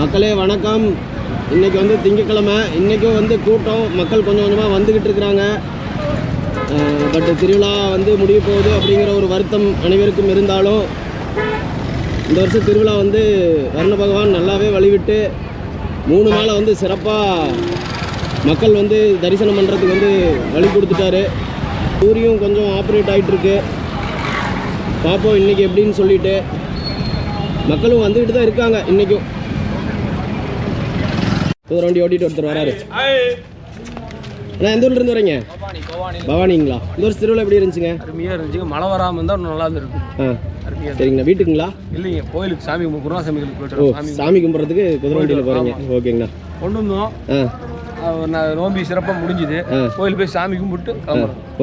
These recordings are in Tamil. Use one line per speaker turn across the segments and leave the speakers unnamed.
மக்களே வணக்கம். இன்றைக்கி வந்து திங்கக்கிழமை இன்றைக்கும் வந்து கூட்டம். மக்கள் கொஞ்சம் கொஞ்சமாக வந்துக்கிட்டு இருக்கிறாங்க. பட் திருவிழா வந்து முடிய போகுது அப்படிங்கிற ஒரு வருத்தம் அனைவருக்கும் இருந்தாலும் இந்த வருஷம் திருவிழா வந்து வர்ண பகவான் நல்லாவே வழிவிட்டு மூணு நாளை வந்து சிறப்பாக மக்கள் வந்து தரிசனம் பண்ணுறதுக்கு வந்து வழி கொடுத்துட்டாரு. சூரியும் கொஞ்சம் ஆப்ரேட் ஆகிட்டுருக்கு பார்ப்போம் இன்றைக்கி எப்படின்னு சொல்லிட்டு. மக்களும் வந்துக்கிட்டு தான் இருக்காங்க இன்றைக்கும் ஒரு வண்டி ஓட்டிட்டு ஒருத்தர் வராரு. அண்ணா எந்த ஊர்லேருந்து வரீங்க? பவானிங்களா? இந்த வருஷம் திருவிழா எப்படி இருந்துச்சுங்க?
அருமையாக இருந்துச்சுங்க. மழை வராமல் இருந்தால் நல்லா இருந்திருக்கும்.
ஆ. சரிங்கண்ணா. வீட்டுக்குங்களா?
இல்லைங்க. கோயிலுக்கு சாமி கும்பிட்டு குருணாசாமிகளுக்கு
ஓ
போயிட்டு சாமி
சாமி கும்பிட்றதுக்கு குதிரை வண்டியில் போகிறீங்க ஓகேங்கண்ணா.
கொண்டு வந்தோம்.
ஆ.
நான் நோம்பி சிறப்பாக முடிஞ்சுது. கோயில் போய் சாமி கும்பிட்டு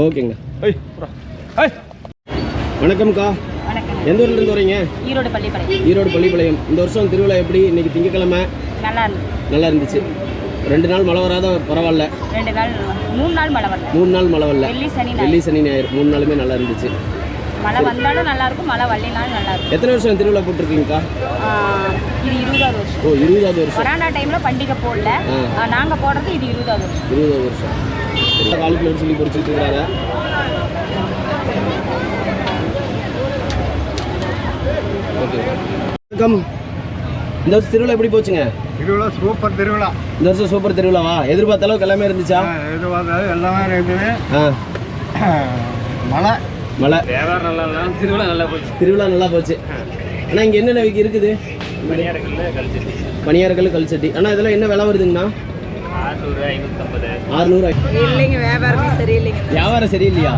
ஓகேங்கண்ணா.
ஐய்
வணக்கம்க்கா.
வணக்கம்
எந்த ஊர்லேருந்து வரீங்க
ஈரோடு பள்ளிப்பாளையம்.
ஈரோடு பள்ளிப்பாளையம். இந்த வருஷம் திருவிழா எப்படி? இன்னைக்கு திங்கக்கிழமை
நல்லா இருந்துச்சு.
நல்லா இருந்துச்சு. ரெண்டு நாள் மழை வராத? பரவாயில்ல.
ரெண்டு நாள் மூணு நாள் மழை வரல.
மூணு நாள் மழை வரல.
வெள்ளி சனி.
வெள்ளி சனி ஞாயிறு. மூணு நாளுமே நல்லா இருந்துச்சு.
மழை வந்தாலும் நல்லா இருக்கும் மழை வரலினாலும் நல்லா இருக்கும்.
எத்தனை வருஷம் திருவிழா போட்டிருக்கீங்கக்கா?
இது இருபதாவது வருஷம்.
ஓ இருபதாவது வருஷம்.
கொரோனா டைம்ல பண்டிகை போடல.
ஆ.
ஆஹ் நாங்க போடுறது இது இருபதாவது வருஷம்.
இருபதாவது வருஷம். காலிஃப்ளவர் சொல்லி பொறிச்சிட்டு இருக்கிறாங்க. ஓகே. வணக்கம் இந்த வருஷம் திருவிழா எப்படி போச்சுங்க?
திருவிழா சூப்பர் திருவிழா.
இந்த வருஷம் சூப்பர் திருவிழாவா? எதிர்பார்த்த அளவுக்கு எல்லாமே இருந்துச்சா?
வந்தது எல்லாமே இருக்குது
ஆ.
மழை.
மழை.
வியாபாரம் நல்லா இருந்தாலும் திருவிழா நல்லா போச்சு.
திருவிழா நல்லா போச்சு. ஆனால் இங்கே என்னென்ன விக்கு இருக்குது? பணியாரக்கல் கல்சட்டி. ஆனால் இதெல்லாம் என்ன விலை வருதுங்கண்ணா?
ஆறுநூறு
இல்லைங்க வியாபாரமே சரியில்லைங்க.
வியாபாரம் சரியில்லையா?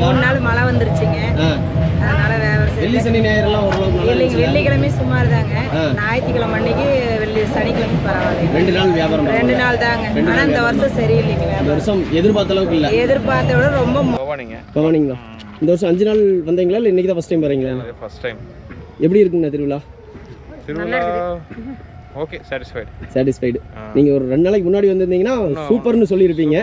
மூணு நாள் மழை வந்துருச்சுங்க.
ஆ.
அதனால
வெள்ளி சனி ஞாயிறுலாம் ஓரளவுக்கு
இல்லைங்க? வெள்ளிக்கிழமை சுமார் தாங்க. ஞாயிற்றுக்கிழமை அன்னைக்கு வெள்ளி சனிக்கிழமை பரவாயில்லைங்க
ரெண்டு நாள் வியாபாரம்
ரெண்டு
பரவாயில்ல.
நாள் தாங்க.
ரெண்டு
ஆனா
நாள்
இந்த வருஷம் சரியில்லைங்க
இந்த
வியாபாரம்.
வருஷம் எதிர்பார்த்த அளவுக்கு இல்லை.
எதிர்பார்த்த விட ரொம்ப மோ-
பவானிங்களா? இந்த வருஷம் அஞ்சு நாள் வந்தீங்களா இல்லை இன்னைக்கு தான் ஃபஸ்ட் டைம் வரீங்களா
ஃபர்ஸ்ட் டைம்
எப்படி இருக்குங்க திருவிழா?
திருவிழா ஓகே சாட்டிஸ்ஃபைடு
சாட்டிஸ்ஃபைடு நீங்கள் ஒரு ரெண்டு நாளைக்கு முன்னாடி வந்திருந்தீங்கன்னா சூப்பர்னு சொல்லியிருப்பீங்க.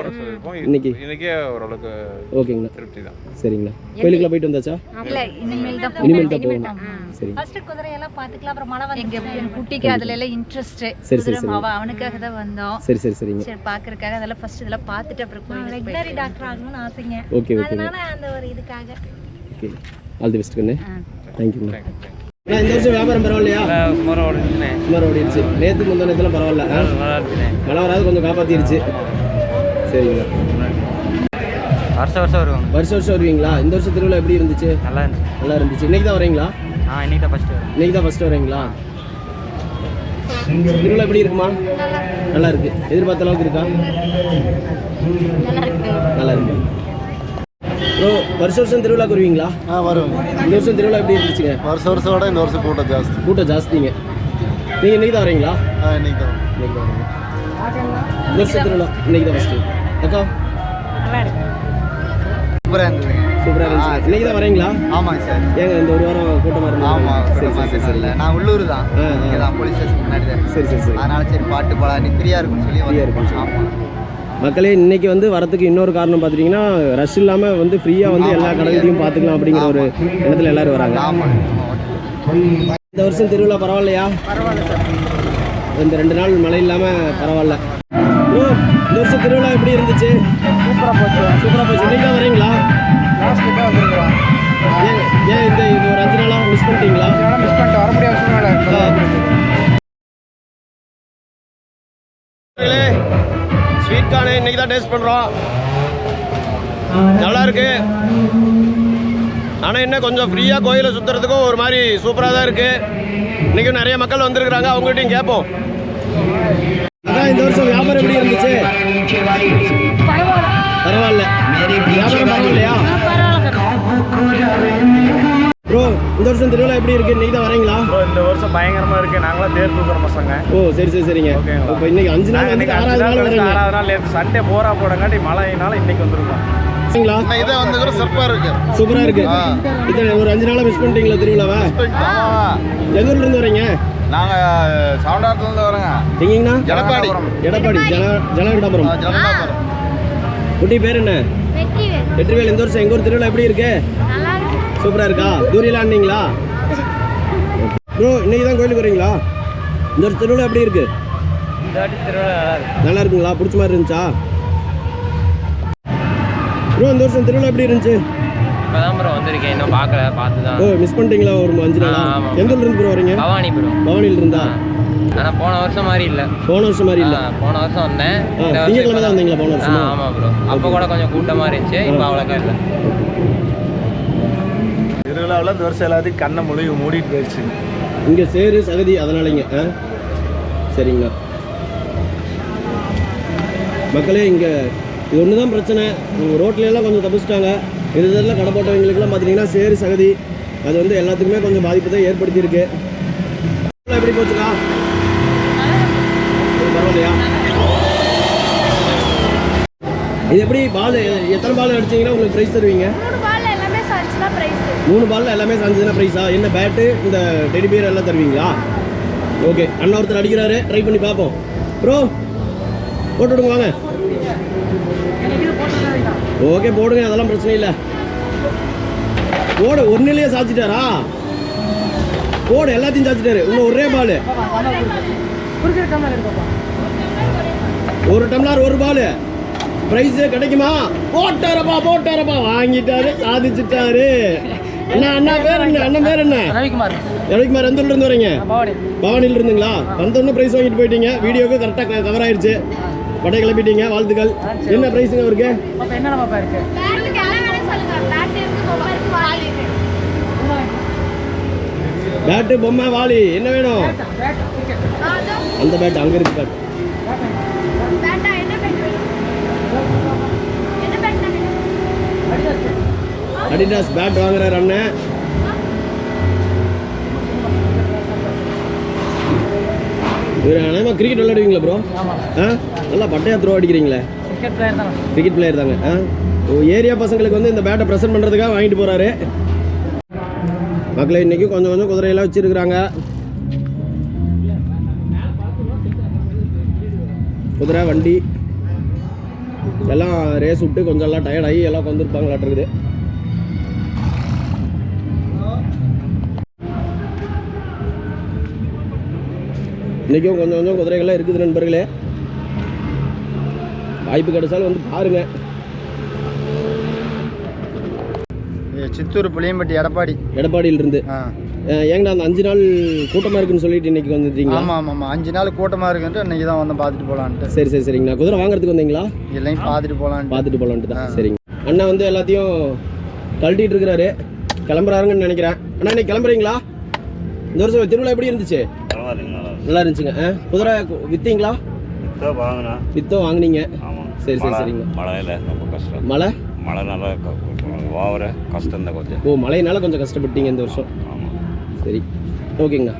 இன்னைக்கு.
இன்னைக்கே ஓரளவுக்கு
ஓகேங்கண்ணா
திருப்தி தான்.
சரிங்களா. கோயிலுக்குலாம் போயிட்டு வந்தாச்சா?
இல்ல இனிமேல் தான்
இனிமேல் தான் போகணும். சரி.
ஃபர்ஸ்ட் குதிரையெல்லாம் பாத்துக்கலாம் அப்புறம் மழை வந்து என் குட்டிக்கு அதுல எல்லாம் இன்ட்ரெஸ்ட்
சரி, சரி, சரி.
அவ அவனுக்காக தான் வந்தோம்.
சரி சரி சரிங்க.
சரி பாக்குறதுக்காக அதெல்லாம் ஃபர்ஸ்ட் இதெல்லாம் பார்த்துட்டு அப்புறம் வெட்டினரி டாக்டர் ஆகணும்னு ஆசைங்க.
ஓகே ஓகேங்க
அதனால அந்த ஒரு இதுக்காக.
ஓகே ஆல் தி பெஸ்ட் கண்ணு. அண்ணா இந்த வருஷம் வியாபாரம் பரவாயில்லையா?
சுமார் ஓடிச்சுனே
சுமார் ஓடிடுச்சு. நேற்று முந்தா நேரத்தில் பரவாயில்ல. மழை வராது கொஞ்சம் காப்பாற்றிருச்சு சரிங்களா
வருஷம் வருஷம் வருவாங்க.
வருஷம் வருஷம் வருவீங்களா? இந்த வருஷம் திருவிழா எப்படி இருந்துச்சு?
நல்லா இருந்துச்சு.
நல்லா இருந்துச்சு. இன்னைக்கு தான் வரீங்களா?
ஆ இன்னைக்கு தான் ஃபர்ஸ்ட்
இன்னைக்கு தான் ஃபஸ்ட்டு வரீங்களா? திருவிழா எப்படி இருக்குமா? நல்லா இருக்கு. எதிர்பார்த்த அளவுக்கு இருக்கா. நல்லா இருக்கு. ப்ரோ வருஷம் வருஷம் திருவிழாக்கு வருவீங்களா
ஆ வரும்
இந்த வருஷம் திருவிழா எப்படி இருந்துச்சுங்க?
வருஷம் வருஷம் விட இந்த வருஷம் கூட்டம் ஜாஸ்தி.
கூட்டம் ஜாஸ்திங்க. நீங்கள் இன்னைக்கு தான் வரீங்களா?
ஆ இன்னைக்கு தான்
இன்னைக்கு தான் வரீங்க இந்த வருஷம் திருவிழா இன்னைக்கு தான் ஃபஸ்ட்டு அக்கா?
சூப்பராக இருந்ததுங்க
சூப்பராக இருந்துச்சு. இன்னைக்கு தான் வரீங்களா?
ஆமாங்க சார்.
ஏங்க இந்த ஒரு வாரம் கூட்டமாக இருந்தது
ஆமாம்
சரி சரி சரி சரி.
நான் உள்ளூர் தான். இங்கே தான் போலீஸ் ஸ்டேஷன் முன்னாடி தான்
சரி சரி சரி.
அதனால சரி பாட்டு பாடா நீ ஃப்ரீயாக இருக்கும்னு சொல்லி
இருக்கும்னு சொல்லி.
ஆமாம்
மக்களே இன்னைக்கு வந்து வரதுக்கு இன்னொரு காரணம் பார்த்துட்டிங்கன்னா ரஷ் இல்லாமல் வந்து ஃப்ரீயாக வந்து எல்லா கடைகளையும் பார்த்துக்கலாம் அப்படிங்கிற ஒரு எண்ணத்தில் எல்லாரும் வராங்க. இந்த வருஷம் திருவிழா பரவாயில்லையா? இந்த ரெண்டு நாள் மழை இல்லாமல் பரவாயில்ல. ஓ இந்த வருஷம் திருவிழா எப்படி இருந்துச்சு?
சூப்பராக போச்சு.
சூப்பராக போச்சு. தான் வரீங்களா? ஏன் ஏன் இந்த இது ஒரு அஞ்சு நாளாக மிஸ் பண்ணிட்டீங்களா?
மிஸ் பண்ணிட்டு வர முடியாத சூழ்நிலை.
ஸ்வீட் கார்னு இன்னைக்கு தான் டேஸ்ட் பண்ணுறோம் நல்லா இருக்கு. ஆனால் இன்னும் கொஞ்சம் ஃப்ரீயாக கோயிலை சுற்றுறதுக்கும் ஒரு மாதிரி சூப்பராக தான் இருக்குது இன்றைக்கும் நிறைய மக்கள் வந்திருக்கிறாங்க. அவங்ககிட்டையும் கேட்போம். அதான் இந்த வருஷம் வியாபாரம் எப்படி இருந்துச்சு? வருஷம் திருவிழா எப்படி இருக்கு? இன்னைக்கு தான் வரீங்களா
இந்த வருஷம் பயங்கரமா இருக்கு. நாங்களாம் தேர் தூக்குற பசங்க.
ஓ சரி சரி சரிங்க. இப்போ இன்னைக்கு அஞ்சு நாள் வந்து ஆறாவது நாள் வரீங்க
ஆறாவது நாள் நேற்று சண்டே போரா போடங்காட்டி மழையினால இன்னைக்கு வந்துருக்கோம்.
சரிங்களா?
இதை வந்துக்கிற சிறப்பாக இருக்கு.
சூப்பரா இருக்கு. இது ஒரு அஞ்சு நாளா மிஸ் பண்ணிட்டீங்களா திருவிழாவை? ஊர்ல இருந்து வரீங்க? எங்கீங்கண்ணா?
எடப்பாடி.
எடப்பாடி ஜன ஜனகண்டாபுரம் குட்டி பேர் என்ன? வெற்றிவேல். இந்த வருஷம் எங்க ஊர் திருவிழா எப்படி இருக்கு? சூப்பரா இருக்கா? ஆனீங்களா ப்ரோ இன்னைக்கு தான் கோயிலுக்கு வரீங்களா? இந்த ஒரு திருவிழா எப்படி இருக்கு?
இந்த வாட்டி திருவிழா நல்லா இருக்கு.
நல்லா இருக்குங்களா? பிடிச்ச மாதிரி இருந்துச்சா? ப்ரோ இந்த வருஷம் திருவிழா எப்படி இருந்துச்சு?
இப்போ தான் ப்ரோ வந்திருக்கேன். இன்னும் பார்க்கல பார்த்து தான்
ஓ மிஸ் பண்ணிட்டீங்களா ஒரு அஞ்சு நாளா. எந்த ப்ரோ வரீங்க?
பவானி ப்ரோ
பவானியில் இருந்தா?
ஆனால் போன வருஷம் மாதிரி இல்லை.
போன வருஷம் மாதிரி இல்லை.
போன வருஷம் வந்தேன்.
திங்கட்கிழமை தான் வந்தீங்களா போன வருஷமா?
ஆமாம் ப்ரோ அப்போ கூட கொஞ்சம் கூட்டமாக இருந்துச்சு. இப்போ அவ்வளோக்கா இல்லை.
திருவிழாவில் இந்த வருஷம் எல்லாத்தையும் கண்ணை முழுகி மூடிட்டு போயிடுச்சு.
இங்கே சேரு சகதி அதனாலங்க ஆ? சரிங்கண்ணா மக்களே இங்கே இது ஒன்று தான் பிரச்சனை. உங்கள் ரோட்ல எல்லாம் கொஞ்சம் தப்பிச்சிட்டாங்க. இது இதெல்லாம் கடை போட்டவங்களுக்குலாம் பார்த்தீங்கன்னா சேரு சகதி அது வந்து எல்லாத்துக்குமே கொஞ்சம் பாதிப்பு தான் ஏற்படுத்தியிருக்கு. எப்படி போச்சுக்கா? பரவாயில்லையா? இது எப்படி பால் எத்தனை பால் அடிச்சீங்கன்னா உங்களுக்கு ப்ரைஸ் தருவீங்க?
மூணு பிரைஸ்
பால்ல எல்லாமே சாஞ்சுதுன்னா ப்ரைஸா என்ன பேட்டு இந்த டெடி பியர் எல்லாம் தருவீங்களா? ஓகே அண்ணா ஒருத்தர் அடிக்கிறாரு. ட்ரை பண்ணி பார்ப்போம். ப்ரோ போட்டு விடுங்க வாங்க. ஓகே போடுங்க அதெல்லாம் பிரச்சனை இல்லை. போடு ஒன்றுலேயே சாச்சிட்டாரா போடு எல்லாத்தையும் சாச்சிட்டாரு இன்னும் ஒரே பால் ஒரு டம்ளர் ஒரு பால் ப்ரைஸ் கிடைக்குமா? போட்டாரப்பா போட்டாரப்பா. வாங்கிட்டாரு சாதிச்சிட்டாரு. அண்ணா அண்ணா பேர் என்ன? அண்ணன் பேர் என்ன?
ரவிக்குமார்.
ரவிக்குமார் எந்த ஊர்ல இருந்து வரீங்க
பவானி.
பவானியில் இருந்துங்களா வந்தோடனே ப்ரைஸ் வாங்கிட்டு போயிட்டீங்க. வீடியோக்கு கரெக்டாக கவர் ஆயிருச்சு. பட்டை கிளப்பிட்டீங்க. வாழ்த்துக்கள். என்ன ப்ரைஸுங்க அவருக்கு?
பேட் பொம்மை வால்
பேட்டு பொம்மை வாளி என்ன வேணும்? அந்த பேட் அங்கே இருக்கு பேட்
பேட்டா என்ன பேட் வேணும் என்ன பேட் வேணும்
அடிடாஸ் பேட் வாங்குறாரு அண்ணன் இவர் அண்ணா கிரிக்கெட் விளையாடுவீங்களா ப்ரோ ஆ? நல்லா பட்டையா த்ரோ அடிக்கிறீங்களே.
கிரிக்கெட் பிளேயர்
தாங்க. ஆ? ஏரியா பசங்களுக்கு வந்து இந்த பேட்டை ப்ரெசென்ட் பண்ணுறதுக்காக வாங்கிட்டு போகிறாரு மக்களை இன்னைக்கு கொஞ்சம் கொஞ்சம் குதிரையெல்லாம் வச்சிருக்கிறாங்க. குதிரை வண்டி. எல்லாம் ரேஸ் விட்டு கொஞ்சம் எல்லாம் டயர்ட் ஆகி எல்லாம் வந்துருப்பாங்களாட்டிருக்குது இன்றைக்கும் கொஞ்சம் கொஞ்சம் குதிரைகள்லாம் இருக்குது நண்பர்களே. வாய்ப்பு கிடைச்சாலும் வந்து பாருங்க.
சித்தூர் புளியம்பட்டி எடப்பாடி.
எடப்பாடியில இருந்து
ஆ.
ஏங்கடா அந்த அஞ்சு நாள் கூட்டமா இருக்குன்னு சொல்லிட்டு இன்னைக்கு வந்துட்டீங்களா?
ஆமாம் ஆமாம் ஆமாம் அஞ்சு நாள் கூட்டமாக இருக்குன்ட்டு இன்னைக்கு தான் வந்து பார்த்துட்டு போகலான்ட்டு
சரி சரி சரிங்கண்ணா. குதிரை வாங்குறதுக்கு வந்தீங்களா?
இல்லையும் பார்த்துட்டு போகலான்ட்டு
பார்த்துட்டு போலான்ட்டு தான். சரிங்க. அண்ணா வந்து எல்லாத்தையும் கழட்டிட்டு இருக்கிறாரு. கிளம்புறாருங்கன்னு நினைக்கிறேன். அண்ணா இன்னைக்கு கிளம்புறீங்களா? இந்த வருஷம் திருவிழா எப்படி இருந்துச்சு? நல்லா இருந்துச்சுங்க. ஆ? குதிரை கு- வித்தீங்களா?
வாங்கினா.
வித்தோ வாங்குனீங்க. சரி சரி சரிங்க.
மழையில் ரொம்ப கஷ்டம்.
மழை?
மழைனால ஓவர கஷ்டம் தான் கொஞ்சம்.
ஓ மழையினால கொஞ்சம் கஷ்டப்பட்டீங்க இந்த வருஷம். சரி. ஓகேங்கண்ணா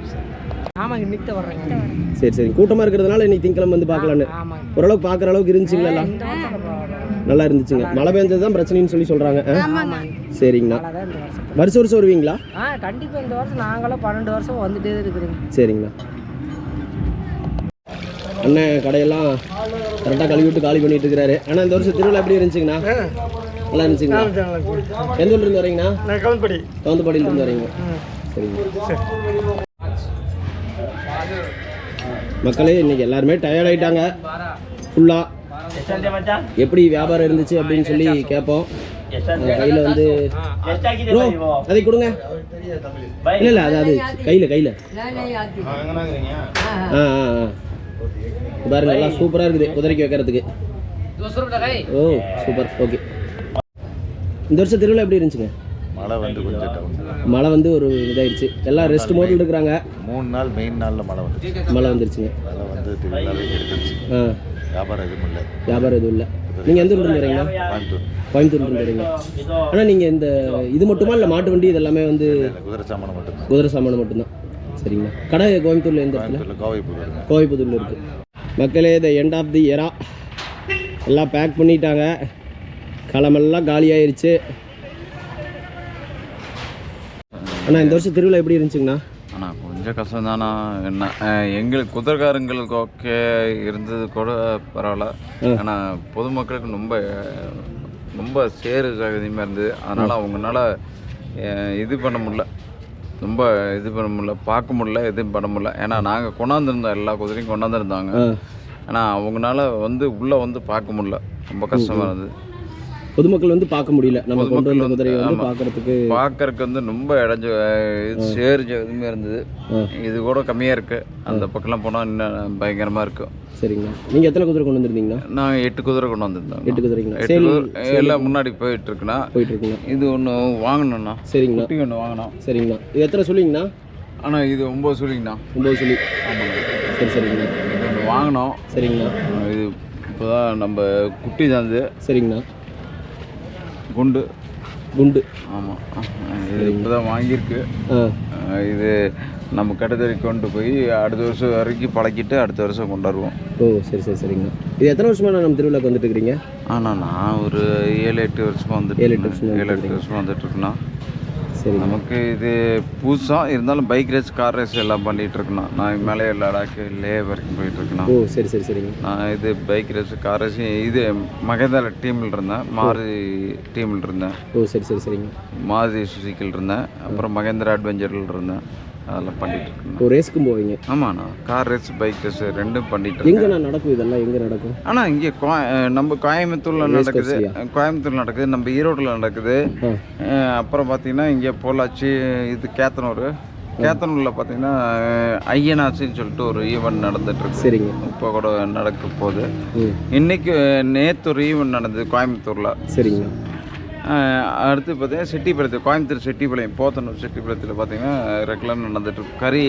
ஆமாங்க இன்னைக்கு தான் வர்றேங்க.
சரி சரி. கூட்டமாக இருக்கிறதுனால இன்னைக்கு திங்கக்கிழமை வந்து பார்க்கலான்னு ஓரளவுக்கு பார்க்குற அளவுக்கு இருந்துச்சுங்களா? நல்லா இருந்துச்சுங்க. மழை பெஞ்சது தான் பிரச்சனைன்னு சொல்லி சொல்கிறாங்க சரிங்கண்ணா.
வருஷம்.
வருஷம் வருவீங்களா?
ஆ கண்டிப்பாக இந்த வருஷம் நாங்களும் பன்னெண்டு வருஷம் வந்துட்டே இருக்கிறோங்க.
சரிங்கண்ணா. அண்ணன் கடையெல்லாம் கரெக்டாக கழுவி விட்டு காலி பண்ணிட்டு இருக்கிறாரு. அண்ணா இந்த வருஷம் திருவிழா எப்படி இருந்துச்சுங்கண்ணா? நல்லா இருந்துச்சுங்களா? எந்த ஊர்ல இருந்து வரீங்கண்ணா? கவுந்தபாடியில இருந்து வரீங்க. சரிங்க மக்களே இன்னைக்கு எல்லாருமே டயர்ட் ஆயிட்டாங்க. ஃபுல்லாக எப்படி வியாபாரம் இருந்துச்சு அப்படின்னு சொல்லி கேட்போம். கையில் வந்து அதை கொடுங்க. இல்லை இல்லை அது அது கையில் கையில். ஆ ஆ ஆ. பாருங்க எல்லாம் சூப்பராக இருக்குது குதிரைக்கு வைக்கிறதுக்கு. ஓ சூப்பர் ஓகே இந்த வருஷம் திருவிழா எப்படி இருந்துச்சுங்க?
மழை வந்து கொஞ்சம்.
மழை வந்து ஒரு இதாயிடுச்சு. எல்லாம் ரெஸ்ட் மோட்டில் இருக்கிறாங்க.
மூணு நாள் மெயின் நாளில் மழை வந்துச்சு.
மழை வந்துருச்சுங்க.
மழை வந்து திருவிழாவே எடுத்துருச்சு. வியாபாரம் எதுவும் இல்லை.
வியாபாரம் எதுவும் இல்லை. நீங்கள் எந்த ஊர்ல இருந்து வரீங்களா
கோயம்புத்தூர்.
கோயம்புத்தூர்ல இருந்து வரீங்க. ஆனால் நீங்கள் இந்த இது மட்டுமா இல்லை மாட்டு வண்டி இது எல்லாமே வந்து
குதிரை சாமானம் மட்டும்தான்.
குதிரை சாமான் மட்டும்தான். சரிங்களா? கடை கோயம்புத்தூர்ல எந்த இடத்துல?
வருங்க.
கோவைப்புதூர்ல இருக்கு. மக்களே த எண்ட் ஆஃப் தி இயரா எல்லாம் பேக் பண்ணிட்டாங்க. களமெல்லாம் காலியாயிருச்சு. அண்ணா இந்த வருஷம் திருவிழா எப்படி இருந்துச்சுங்கண்ணா?
ஆனால் கொஞ்சம் கஷ்டம் தானா என்ன எங்களுக்கு குதிரைக்காரங்களுக்கு ஓகே இருந்தது கூட பரவாயில்ல. ஆனால் பொதுமக்களுக்கு ரொம்ப ரொம்ப சேரு சகதியமாக இருந்தது. அதனால் அவங்கனால அஹ் இது பண்ண முடியல. ரொம்ப இது பண்ண முடியல. பார்க்க முடியல எதுவும் பண்ண முடியல. ஏன்னா நாங்கள் கொண்டாந்துருந்தோம் எல்லா குதிரையும் கொண்டாந்துருந்தாங்க. ஆனால் அவங்களால வந்து உள்ளே வந்து பார்க்க முடியல. ரொம்ப கஷ்டமாக இருந்தது.
பொதுமக்கள் வந்து பார்க்க முடியல. நம்ம கொண்டு வந்த குதிரையை வந்து. பார்க்கறதுக்கு
பார்க்கறதுக்கு வந்து ரொம்ப இடைஞ்ச சேரிஞ்ச இதுமே இருந்தது. இது கூட கம்மியாக இருக்குது அந்த பக்கம்லாம் போனால் இன்னும் பயங்கரமாக இருக்கும்
சரிங்கண்ணா நீங்கள் எத்தனை குதிரை கொண்டு வந்திருந்தீங்கண்ணா
நாங்கள் எட்டு குதிரை கொண்டு வந்திருந்தோம்
எட்டு குதிரைங்களா?
எட்டு எல்லாம் முன்னாடி போயிட்டு இருக்குண்ணா
போயிட்டு இருக்குண்ணா
இது ஒன்று வாங்கணும்ண்ணா
சரிங்கண்ணா
குட்டி ஒன்று வாங்கினோம்.
சரிங்கண்ணா இது எத்தனை சொல்லிங்கண்ணா?
ஆனால் இது ஒம்பது சொல்லிங்கண்ணா.
ஒம்பது சொல்லி.
ஆமாண்ணா
சரி சரிங்கண்ணா
வாங்கினோம்.
சரிங்கண்ணா
இது இப்போ தான் நம்ம குட்டி தான் இது.
சரிங்கண்ணா
குண்டு.
குண்டு.
ஆமாம் இது இப்போ தான் வாங்கியிருக்கு இது நம்ம கடைத்தறி கொண்டு போய் அடுத்த வருஷம் வரைக்கும் பழக்கிட்டு அடுத்த வருஷம் கொண்டாடுவோம்.
ஓ சரி சரி சரிங்கண்ணா இது எத்தனை வருஷமா நம்ம திருவிழாக்கு வந்துட்டு இருக்கிறீங்க
ஆனால் நான் ஒரு ஏழு எட்டு வருஷமாக வந்துட்டு
ஏழு, எட்டு வருஷமா
ஏழு எட்டு வருஷமாக வந்துட்டு இருக்கணும்
சரி.
நமக்கு இது புதுசாக இருந்தாலும் பைக் ரேஸ் கார் ரேஸ் எல்லாம் பண்ணிகிட்டு இருக்கணும். நான் மேலே லடாக்கு லே வரைக்கும் போயிட்டு இருக்கணும்.
ஓ சரி சரி சரிங்க.
நான் இது பைக் ரேஸ் கார் ரேஸ் இது மகேந்திரா டீமில் இருந்தேன். மாருதி டீமில் இருந்தேன்.
ஓ சரி சரி சரிங்க.
மாருதி சுசுக்கில் இருந்தேன். அப்புறம் மகேந்திரா அட்வென்ச்சரில் இருந்தேன். அதெல்லாம் பண்ணிட்டு இருக்கேன்
ஓ ரேஸ்க்கும் போவீங்க?
ஆமாண்ணா. கார் ரேஸ் பைக் ரேஸ் ரெண்டும் பண்ணிட்டு இருக்கேன்
எங்கண்ணா நடக்கும் இதெல்லாம்? எங்கே நடக்கும்?
ஆனால் இங்கே நம்ம கோயம்புத்தூரில் நடக்குது? கோயம்புத்தூர் நடக்குது நம்ம ஈரோட்டில் நடக்குது. அப்புறம் பார்த்தீங்கன்னா இங்கே பொள்ளாச்சி இது கேத்தனூர். கேத்தனூரில் பார்த்தீங்கன்னா ஐயனாச்சின்னு சொல்லிட்டு ஒரு ஈவெண்ட் நடந்துட்டுருக்கு
சரிங்க.
இப்போ கூட நடக்க போகுது. இன்னைக்கு நேற்று ஒரு ஈவெண்ட் நடந்தது கோயம்புத்தூரில்.
சரிங்கண்ணா
அஹ் அடுத்து பார்த்தீங்கன்னா செட்டிப்பாளையத்தில் கோயம்புத்தூர் செட்டிப்பாளையம் போத்தனூர் செட்டிப்பாளையத்தில் பார்த்தீங்கன்னா ரெகுலர் நடந்துட்டுருக்கு. கறி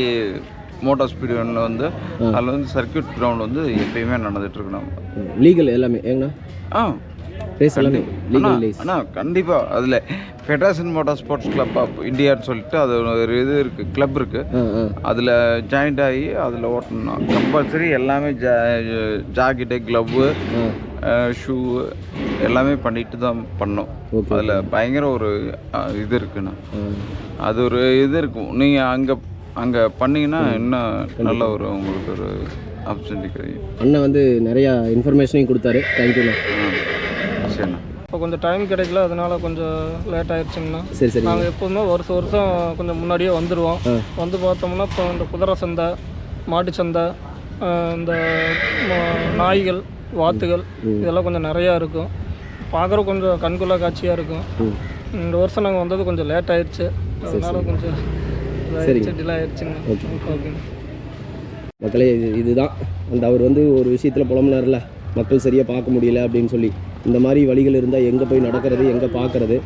மோட்டார் ஸ்பீடு ஒன்று வந்து அதில் வந்து சர்க்கியூட் கிரவுண்ட் வந்து எப்பயுமே நடந்துட்டுருக்கு நம்ம.
லீகல் எல்லாமே ஏங்கண்ணா
ஆ.
ரேஸ் எல்லாமே
அண்ணா கண்டிப்பாக அதில் federation motor sports club of இந்தியான்னு சொல்லிட்டு அது ஒரு இது இருக்குது கிளப் இருக்குது அதில் ஜாயிண்ட் ஆகி அதில் ஓட்டணும். கம்பல்சரி எல்லாமே ஜா ஜாக்கெட்டு க்ளவ்வு ஷூ எல்லாமே பண்ணிட்டு தான் பண்ணோம். அதில் பயங்கர ஒரு இது இருக்குண்ணா அது ஒரு இது இருக்கும். நீங்கள் அங்கே அங்கே பண்ணீங்கன்னா இன்னும் நல்ல ஒரு உங்களுக்கு ஒரு ஆப்பர்ச்சுனிட்டி கிடைக்கும்.
அண்ணன் வந்து நிறையா இன்ஃபர்மேஷனையும் கொடுத்தாரு. தேங்க்யூண்ணா
சரிண்ணா
இப்போ கொஞ்சம் டைம் கிடைக்கல. அதனால கொஞ்சம் லேட் ஆயிடுச்சுங்கண்ணா
சரி சரிங்க
நாங்கள் எப்போதுமே வருஷம் வருஷம் கொஞ்சம் முன்னாடியே வந்துடுவோம். வந்து பார்த்தோம்னா இப்போ இந்த குதிரை சந்தை மாட்டு சந்தை இந்த நாய்கள் வாத்துகள் இதெல்லாம் கொஞ்சம் நிறையா இருக்கும். பார்க்குற கொஞ்சம் கண்கொள்ளா காட்சியாக இருக்கும். இந்த வருஷம் நாங்கள் வந்தது கொஞ்சம் லேட் ஆயிடுச்சு அதனால கொஞ்சம். டிலே ஆயிடுச்சுங்க. ஓகேங்க
மக்களே இது இதுதான். அந்த அவர் வந்து ஒரு விஷயத்தில் புலம்புனார்ல மக்கள் சரியாக பார்க்க முடியல அப்படின்னு சொல்லி. இந்த மாதிரி வழிகள் இருந்தால் எங்கே போய் நடக்கிறது எங்கே பார்க்கறது?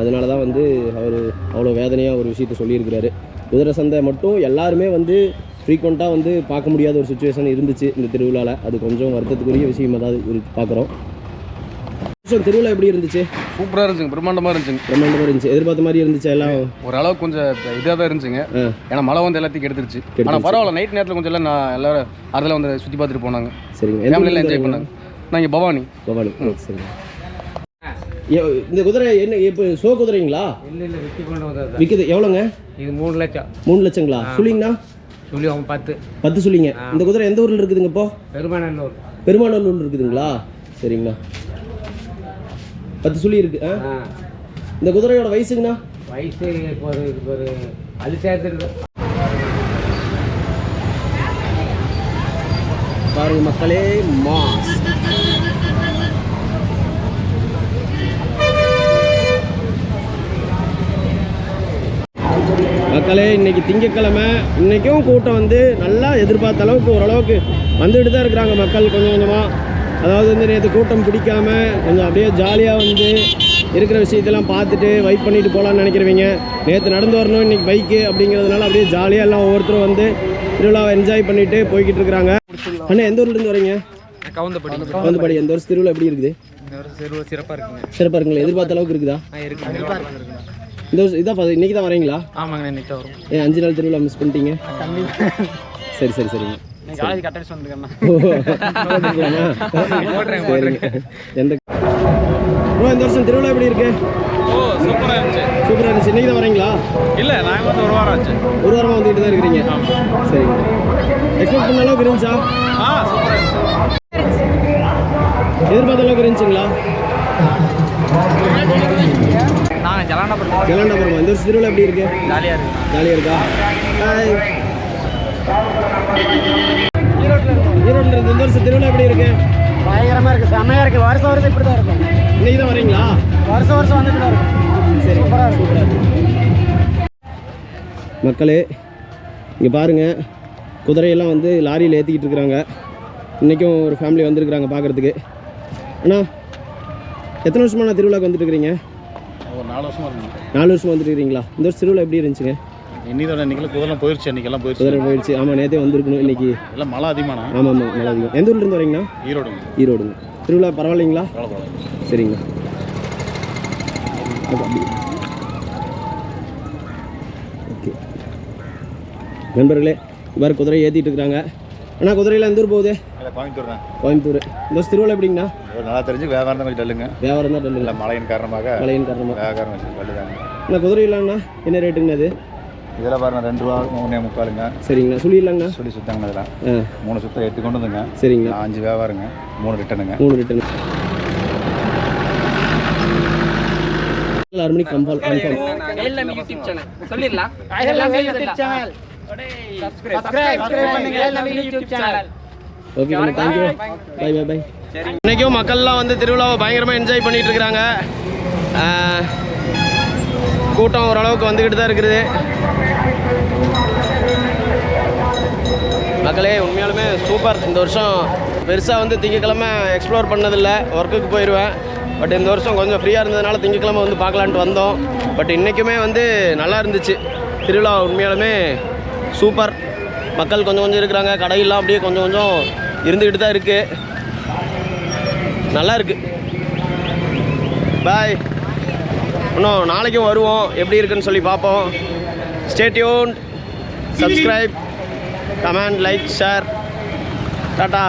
அதனால தான் வந்து அவர் அவ்வளோ வேதனையாக ஒரு விஷயத்த சொல்லியிருக்கிறாரு. குதிரை சந்தை மட்டும் எல்லாருமே வந்து ஃப்ரீக்வெண்ட்டாக வந்து பார்க்க முடியாத ஒரு சுச்சுவேஷன் இருந்துச்சு இந்த திருவிழாவில் அது கொஞ்சம் வருத்தத்துக்குரிய விஷயம் ஏதாவது பார்க்குறோம். திருவிழா எப்படி இருந்துச்சு?
சூப்பராக இருந்துச்சுங்க பிரம்மாண்டமாக இருந்துச்சுங்க.
பிரம்மாண்டமாக இருந்துச்சு. எதிர்பார்த்த மாதிரி இருந்துச்சு எல்லாம்?
ஓரளவுக்கு கொஞ்சம் இதாக தான் இருந்துச்சுங்க. ஏன்னா மழை வந்து எல்லாத்தையும் கெடுத்துருச்சு.
கெடுத்துருச்சு.
ஆனால் பரவாயில்ல நைட் நேரத்தில் கொஞ்சம் எல்லாம் நான் எல்லாரும் அதில் வந்து சுற்றி பார்த்துட்டு போனாங்க.
சரிங்க.
ஃபேமிலியில் என்ஜாய் பண்ணாங்க. நான் இங்கே பவானி.
பவானி. சரிங்க. இந்த குதிரை என்ன இப்போ ஷோ குதிரைங்களா?
இல்லை இல்லை விற்று கொண்டு வந்தது
விற்குது எவ்வளோங்க?
இது மூணு லட்சம்.
மூணு லட்சங்களா? சொல்லிங்கண்ணா
சொல்லி அவன் பத்து
பத்து சொல்லிங்க. இந்த குதிரை எந்த ஊரில் இருக்குதுங்க இப்போ?
பெருமாநல்லூர்.
பெருமாநல்லூர் இருக்குதுங்களா? சரிங்கண்ணா. பத்து சொல்லி இருக்கு ஆ. இந்த குதிரையோட வயசுங்கண்ணா?
வயசு இப்போ ஒரு இப்போ ஒரு அது சேர்த்துருக்கு
பாருங்க மக்களே மாஸ். மக்களே இன்னைக்கு திங்கக்கிழமை இன்னைக்கும் கூட்டம் வந்து நல்லா எதிர்பார்த்த அளவுக்கு ஓரளவுக்கு வந்துட்டு தான் இருக்கிறாங்க மக்கள் கொஞ்சம் கொஞ்சமாக அதாவது வந்து நேற்று கூட்டம் பிடிக்காம கொஞ்சம் அப்படியே ஜாலியாக வந்து இருக்கிற விஷயத்தெல்லாம் பார்த்துட்டு வைப் பண்ணிட்டு போகலான்னு நினைக்கிறவங்க. நேற்று நடந்து வரணும் இன்னைக்கு பைக்கு அப்படிங்கிறதுனால அப்படியே ஜாலியாக எல்லாம் ஒவ்வொருத்தரும் வந்து திருவிழாவை என்ஜாய் பண்ணிட்டு போய்கிட்டு இருக்கிறாங்க. அண்ணா எந்த ஊர்லேருந்து வரீங்க?
கவுந்தப்படி
வந்து படி இந்த வருஷம் திருவிழா எப்படி இருக்குது?
இந்த வருஷம் சிறு சிறப்பாக இருக்குங்க.
சிறப்பாக இருக்குங்களா? எதிர்பார்த்த அளவுக்கு இருக்குதா?
ஆ இருக்கு.
இந்த வருஷம் இதான் இன்னைக்கு தான் வரீங்களா?
ஆமாங்க இன்னைக்கு தான் வரும்.
ஏன் அஞ்சு நாள் திருவிழா மிஸ் பண்ணிட்டீங்க? சரி சரி சரிங்க. எந்த ப்ரோ இந்த வருஷம் திருவிழா எப்படி இருக்கு?
ஓ சூப்பராக இருந்துச்சு.
சூப்பராக இருந்துச்சு. இன்னைக்கு தான் வரீங்களா?
இல்லை நாங்கள் வந்து ஒரு வாரம் ஆச்சு.
ஒரு வாரமாக வந்துட்டு தான் இருக்கிறீங்க. சரிங்க. எக்ஸ்பெக்ட் பண்ண அளவுக்கு இருந்துச்சா?
ஆ சூப்பராக இருந்துச்சு.
எதிர்பார்த்த அளவுக்கு இருந்துச்சுங்களா?
நாங்கள் ஜலாண்டபுரம்
ஜெலாண்டாபுரமா இந்த வருஷம் திருவிழா எப்படி இருக்கு?
ஜாலியாக இருக்கு.
ஜாலியாக இருக்கா? ஹாய் ஈரோட்டில் இருந்து இந்த வருஷம் திருவிழா எப்படி இருக்கு?
பயங்கரமாக இருக்குது செம்மையாக இருக்குது வருஷம் வருஷம் இப்படி தான் இருக்கும்.
இன்னைக்கு தான் வரீங்களா?
வருஷம் வருஷம் வந்துட்டு தான் இருக்கும்.
சரி. சூப்பராக மக்களே இங்கே பாருங்கள் குதிரையெல்லாம் வந்து லாரியில் ஏற்றிக்கிட்டு இருக்கிறாங்க. இன்றைக்கும் ஒரு ஃபேமிலி வந்திருக்கிறாங்க பார்க்குறதுக்கு. அண்ணா எத்தனை வருஷமா நான் திருவிழாக்கு வந்துட்டு இருக்கிறீங்க?
ஒரு நாலு வருஷமா இருக்கு
நாலு வருஷமா வந்துட்டு இருக்கிறீங்களா இந்த வருஷம் திருவிழா எப்படி இருந்துச்சுங்க?
இன்னைக்கு இன்னைக்கு குதிரை போயிருச்சு அன்னைக்கெல்லாம் போயிருச்சு.
குதிரை போயிடுச்சு ஆமாம் நேற்றே வந்திருக்கணும் இன்னைக்கு.
எல்லாம் மழை அதிகமானா
ஆமாம் ஆமாம் அதிகம். எந்த ஊர்லேருந்து வரீங்கண்ணா?
ஈரோடுங்க.
ஈரோடுங்க. திருவிழா பரவாயில்லைங்களா?
பரவாயில்ல
சரிங்க. ஓகே. நண்பர்களே இவ்வாறு குதிரை ஏற்றிட்டு இருக்கிறாங்க. அண்ணா குதிரையில் எந்த ஊர் போகுது?
கோயம்புத்தூர்
கோயம்புத்தூர். இந்த வருஷம் திருவிழா எப்படிங்கண்ணா?
நல்லா தெரிஞ்சு வியாபாரம் தான் கொஞ்சம் டல்லுங்க
வியாபாரம் தான்
இல்லை
டல்லுங்களா
மழையின் காரணமாக
மழையின் காரணமாக
வியாபாரம் கொஞ்சம் டல்லுதாங்க
அண்ணா குதிரை இல்லைங்கண்ணா என்ன ரேட்டுங்கண்ணா அது
இதில் பாருங்க ரெண்டு ரூபா மூணே முக்காலுங்க.
சரிங்கண்ணா சொல்லிடலாங்கண்ணா
சொல்லி சுத்தாங்கண்ணா இதெல்லாம் மூணு சுத்தம் எட்டு கொண்டு வந்துங்க.
சரிங்கண்ணா.
அஞ்சு வியாபாரங்க மூணு ரிட்டனுங்க.
மூணு ரிட்டன். ஆறு மணிக்கு கன்ஃபார்ம் கன்ஃபார்ம்
எல்லாமே யூடியூப் சேனல் சொல்லிடலாம். எல்லாமே யூடியூப் சேனல் சப்ஸ்கிரைப் பண்ணுங்க எல்லாமே YouTube channel
okay bye bye bye இன்றைக்கும் மக்கள்லாம் வந்து திருவிழாவை பயங்கரமாக என்ஜாய் பண்ணிகிட்டு இருக்கிறாங்க கூட்டம் ஓரளவுக்கு வந்துக்கிட்டு தான் இருக்குது. மக்களே உண்மையாலுமே சூப்பர். இந்த வருஷம் பெருசாக வந்து திங்கக்கிழமை எக்ஸ்ப்ளோர் பண்ணதில்லை. ஒர்க்குக்கு போயிடுவேன் பட் இந்த வருஷம் கொஞ்சம் ஃப்ரீயாக இருந்ததுனால திங்கக்கிழமை வந்து பார்க்கலான்ட்டு வந்தோம். பட் இன்றைக்குமே வந்து நல்லா இருந்துச்சு. திருவிழா உண்மையாலுமே சூப்பர். மக்கள் கொஞ்சம் கொஞ்சம் இருக்கிறாங்க. கடையெல்லாம் அப்படியே கொஞ்சம் கொஞ்சம் இருந்துக்கிட்டு தான் இருக்குது நல்லா இருக்கு பாய் இன்னும் நாளைக்கும் வருவோம். எப்படி இருக்குன்னு சொல்லி பார்ப்போம். Stay tuned subscribe comment like share tata